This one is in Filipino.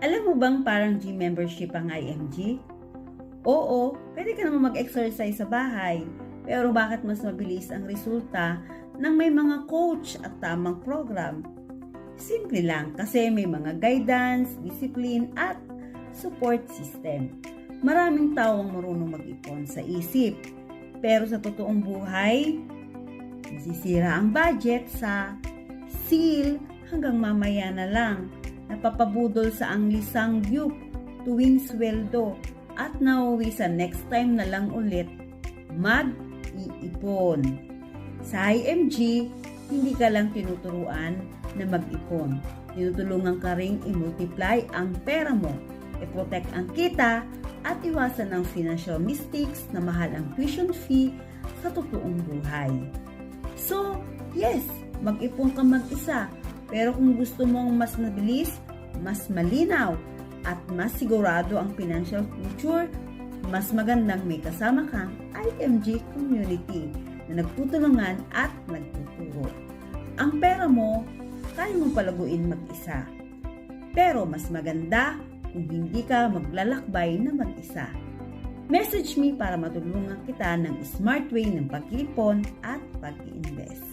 Alam mo bang parang gym membership ang IMG? Oo, pwede ka naman mag-exercise sa bahay. Pero bakit mas mabilis ang resulta ng may mga coach at tamang program? Simple lang kasi may mga guidance, discipline at support system. Maraming tao ang marunong mag-ipon sa isip. Pero sa totoong buhay, nasisira ang budget sa seal hanggang mamaya na lang. Napapabudol sa anglisang yup tuwing sweldo at nauwi sa next time na lang ulit mag-iipon. Sa IMG, hindi ka lang tinuturuan na mag-ipon. Tinutulungan ka ring i-multiply ang pera mo, i-protect ang kita, at iwasan ang financial mistakes na mahal ang tuition fee sa totoong buhay. So, yes, mag-ipon ka mag-isa. Pero kung gusto mong mas mabilis, mas malinaw, at mas sigurado ang financial future, mas magandang may kasama kang IMG community na nagtutulungan at nagtuturo. Ang pera mo, kaya mong palaguin mag-isa. Pero mas maganda kung hindi ka maglalakbay na mag-isa. Message me para matulungan kita ng smart way ng pag-ipon at pag-invest.